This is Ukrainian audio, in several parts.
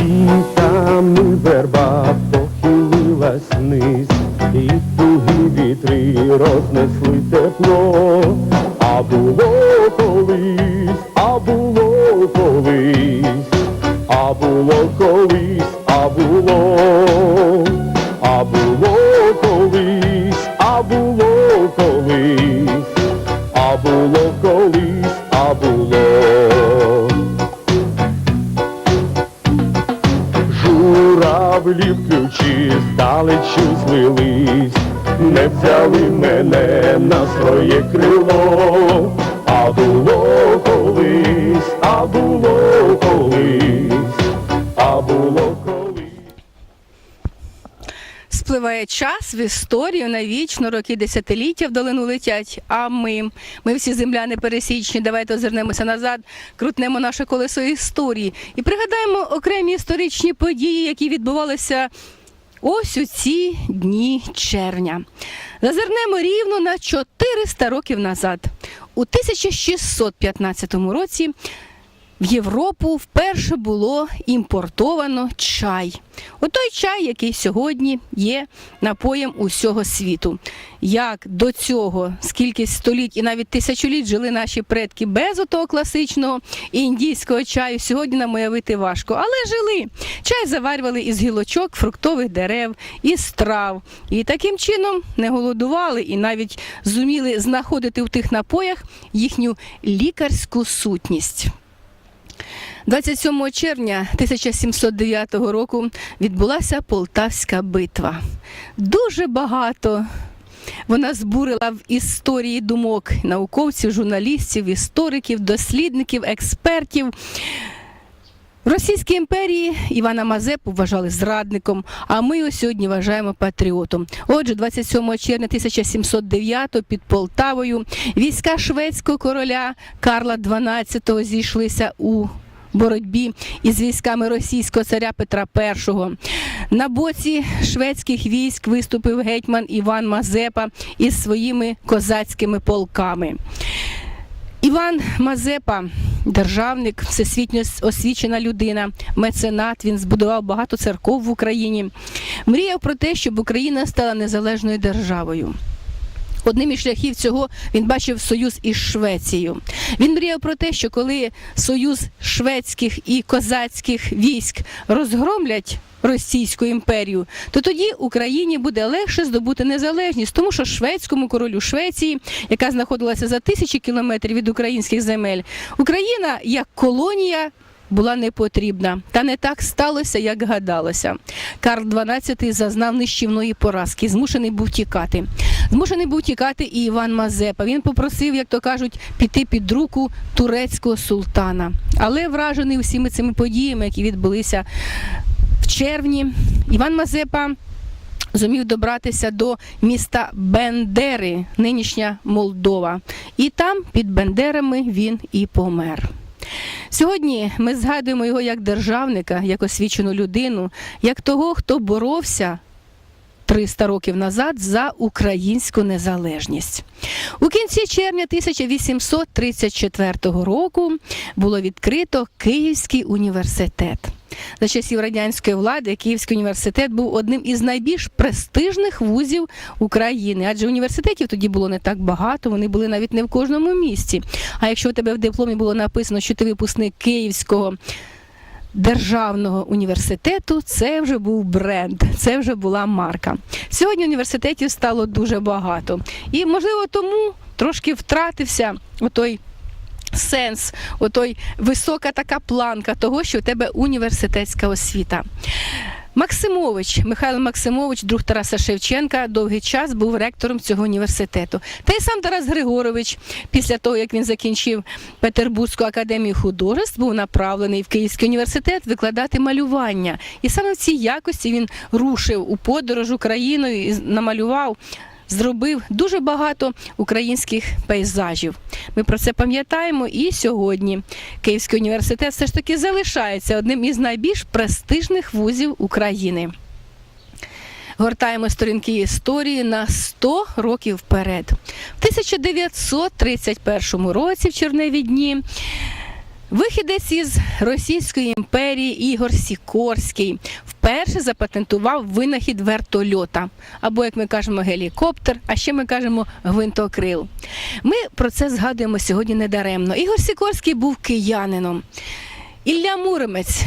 Вітами верба похилилась вниз, і тугі вітри рознесли тепло, а було колись, а було колись, а було колись, а було, а було колись, а було здалечу не взяли мене на своє крило, а було колись, а було колись, а було колись. Спливає час в історію навічно, роки десятиліття в долину летять. А ми, ми всі земляни пересічні, давайте озирнемося назад, крутнемо наше колесо історії і пригадаємо окремі історичні події, які відбувалися ось у ці дні червня. Зазирнемо рівно на 400 років назад. У 1615 році в Європу вперше було імпортовано чай. Отой чай, який сьогодні є напоєм усього світу. Як до цього, скільки століть і навіть тисячоліть жили наші предки без отого класичного індійського чаю, сьогодні нам уявити важко. Але жили. Чай заварювали із гілочок, фруктових дерев, із трав. І таким чином не голодували і навіть зуміли знаходити в тих напоях їхню лікарську сутність. 27 червня 1709 року відбулася Полтавська битва. Дуже багато вона збурила в історії думок науковців, журналістів, істориків, дослідників, експертів. В Російській імперії Івана Мазепу вважали зрадником, а ми його сьогодні вважаємо патріотом. Отже, 27 червня 1709 під Полтавою війська шведського короля Карла XII зійшлися у боротьбі із військами російського царя Петра І. На боці шведських військ виступив гетьман Іван Мазепа із своїми козацькими полками. Іван Мазепа, державник, всесвітньо освічена людина, меценат. Він збудував багато церков в Україні. Мріяв про те, щоб Україна стала незалежною державою. Одним із шляхів цього він бачив союз із Швецією. Він мріяв про те, що коли союз шведських і козацьких військ розгромлять Російську імперію, то тоді Україні буде легше здобути незалежність, тому що шведському королю Швеції, яка знаходилася за тисячі кілометрів від українських земель, Україна як колонія. Була не потрібна, та не так сталося, як гадалося. Карл XII зазнав нищівної поразки, змушений був тікати. Змушений був тікати і Іван Мазепа. Він попросив, як то кажуть, піти під руку турецького султана. Але вражений усіми цими подіями, які відбулися в червні, Іван Мазепа. Зумів добратися до міста Бендери, нинішня Молдова. І там під Бендерами він і помер. Сьогодні ми згадуємо його як державника, як освічену людину, як того, хто боровся 300 років назад за українську незалежність. У кінці червня 1834 року було відкрито Київський університет. За часів радянської влади Київський університет був одним із найбільш престижних вузів України, адже університетів тоді було не так багато, вони були навіть не в кожному місті. А якщо у тебе в дипломі було написано, що ти випускник Київського державного університету, це вже був бренд, це вже була марка. Сьогодні університетів стало дуже багато. І, можливо, тому трошки втратився отой сенс, отой висока така планка того, що у тебе університетська освіта. Максимович, Михайло Максимович, друг Тараса Шевченка, довгий час був ректором цього університету. Та й сам Тарас Григорович, після того як він закінчив Петербурзьку академію художеств, був направлений в Київський університет викладати малювання. І саме в цій якості він рушив у подорож Україною і намалював. Зробив дуже багато українських пейзажів. Ми про це пам'ятаємо і сьогодні. Київський університет все ж таки залишається одним із найбільш престижних вузів України. Гортаємо сторінки історії на 100 років вперед. В 1931 році в Черневі дні Вихідець із Російської імперії Ігор Сікорський вперше запатентував винахід вертольота, або, як ми кажемо, гелікоптер, а ще ми кажемо гвинтокрил. Ми про це згадуємо сьогодні недаремно. Ігор Сікорський був киянином. Ілля Муромець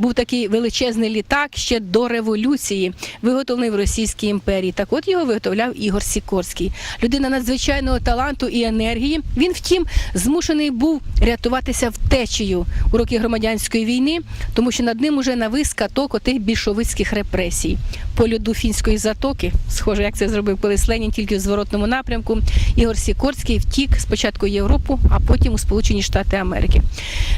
був такий величезний літак ще до революції, виготовлений в Російській імперії. Так от його виготовляв Ігор Сікорський. Людина надзвичайного таланту і енергії. Він, втім, змушений був рятуватися втечею у роки громадянської війни, тому що над ним уже навис каток отих більшовицьких репресій. По льоду фінської затоки, схоже, як це зробив колись Ленін, тільки в зворотному напрямку. Ігор Сікорський втік спочатку в Європу, а потім у Сполучені Штати Америки.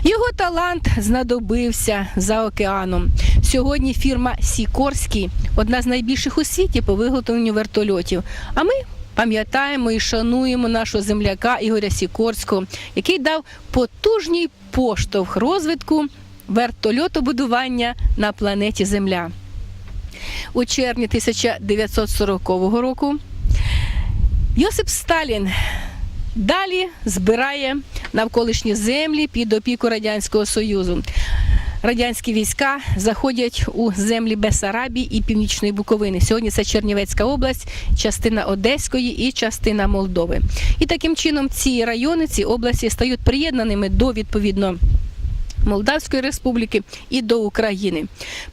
Його талант знадобився за океаном. Сьогодні фірма Сікорський одна з найбільших у світі по виготовленню вертольотів. А ми пам'ятаємо і шануємо нашого земляка Ігоря Сікорського, який дав потужний поштовх розвитку вертольотобудування на планеті Земля. У червні 1940 року Йосип Сталін далі збирає навколишні землі під опіку Радянського Союзу. Радянські війська заходять у землі Бесарабії і Північної Буковини. Сьогодні це Чернівецька область, частина Одеської і частина Молдови. І таким чином ці райони, ці області стають приєднаними до відповідно. Молдавської республіки і до України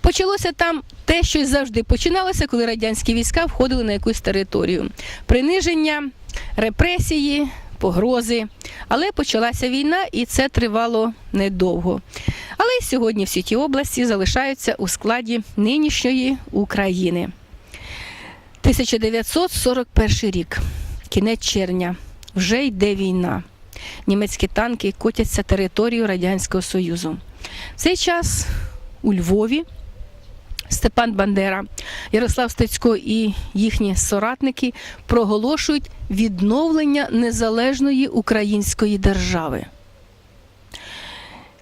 почалося там те, що завжди починалося, коли радянські війська входили на якусь територію. Приниження, репресії, погрози. Але почалася війна, і це тривало недовго. Але й сьогодні всі ті області залишаються у складі нинішньої України. 1941 рік, кінець червня, вже йде війна. Німецькі танки котяться територію Радянського Союзу. В цей час у Львові Степан Бандера, Ярослав Стецько і їхні соратники проголошують відновлення незалежної української держави.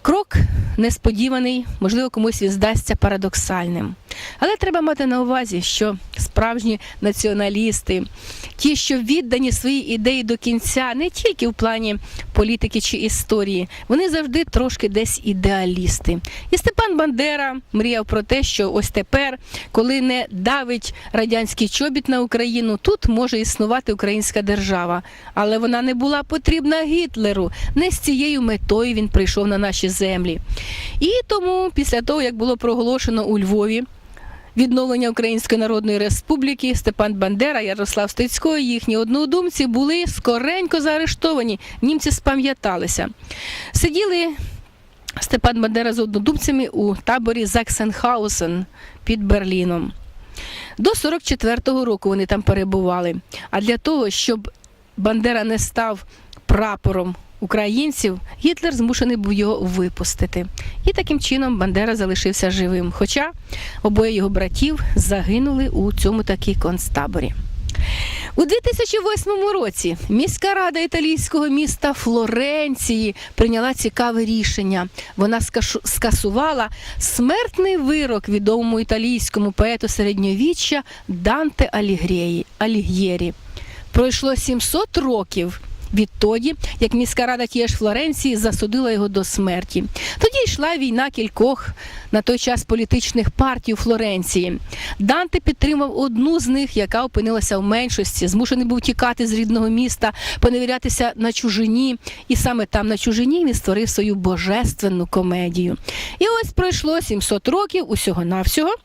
Крок несподіваний, можливо, комусь він здасться парадоксальним. Але треба мати на увазі, що справжні націоналісти, ті, що віддані свої ідеї до кінця, не тільки в плані політики чи історії, вони завжди трошки десь ідеалісти. І Степан Бандера мріяв про те, що ось тепер, коли не давить радянський чобіт на Україну, тут може існувати українська держава. Але вона не була потрібна Гітлеру. Не з цією метою він прийшов на наші землі. І тому, після того, як було проголошено у Львові відновлення Української Народної Республіки, Степан Бандера, Ярослав Стецько і їхні однодумці були скоренько заарештовані. Німці спам'яталися. Сиділи Степан Бандера з однодумцями у таборі Заксенхаусен під Берліном. До 44-го року вони там перебували. А для того, щоб Бандера не став прапором українців, Гітлер змушений був його випустити. І таким чином Бандера залишився живим. Хоча обоє його братів загинули у цьому таки концтаборі. У 2008 році міська рада італійського міста Флоренції прийняла цікаве рішення. Вона скасувала смертний вирок відомому італійському поету середньовіччя Данте Аліг'єрі. Пройшло 700 років. Відтоді, як міська рада тієї ж Флоренції засудила його до смерті. Тоді йшла війна кількох на той час політичних партій у Флоренції. Данте підтримав одну з них, яка опинилася в меншості, змушений був тікати з рідного міста, поневірятися на чужині, і саме там на чужині він створив свою божественну комедію. І ось пройшло 700 років усього навсього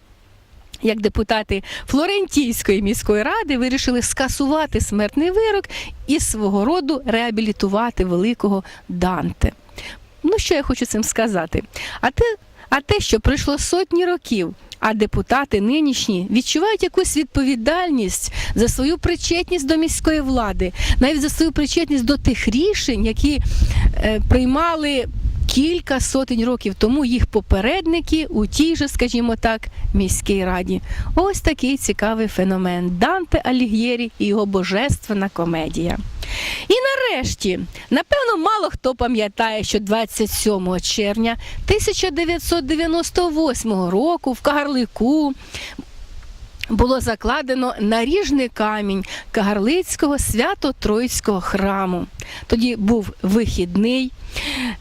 як депутати Флорентійської міської ради вирішили скасувати смертний вирок і свого роду реабілітувати великого Данте. Ну, що я хочу цим сказати? А те, а те, що пройшло сотні років, а депутати нинішні відчувають якусь відповідальність за свою причетність до міської влади, навіть за свою причетність до тих рішень, які е, приймали кілька сотень років тому їх попередники у тій же, скажімо так, міській раді. Ось такий цікавий феномен Данте Алігєрі і його божественна комедія. І нарешті, напевно, мало хто пам'ятає, що 27 червня 1998 року в Кагарлику було закладено наріжний камінь Кагарлицького свято-Троїцького храму. Тоді був вихідний.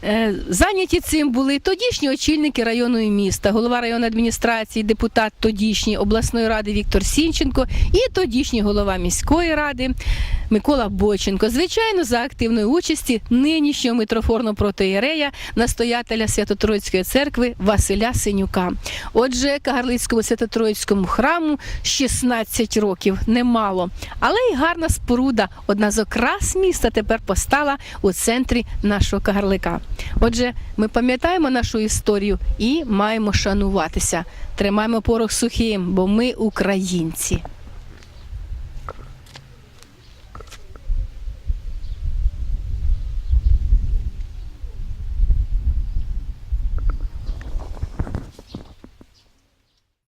Е, Зайняті цим були тодішні очільники районної міста, голова районної адміністрації, депутат тодішньої обласної ради Віктор Сінченко і тодішній голова міської ради Микола Бойченко. Звичайно, за активної участі нинішнього митрофорного протоєрея, настоятеля Свято-Троїцької церкви Василя Синюка. Отже, Кагарлицькому Свято-Троїцькому храму 16 років немало, але й гарна споруда, одна з окрас міста тепер постала у центрі нашого Кагарлика. Отже, ми пам'ятаємо нашу історію і маємо шануватися. Тримаємо порох сухим, бо ми українці.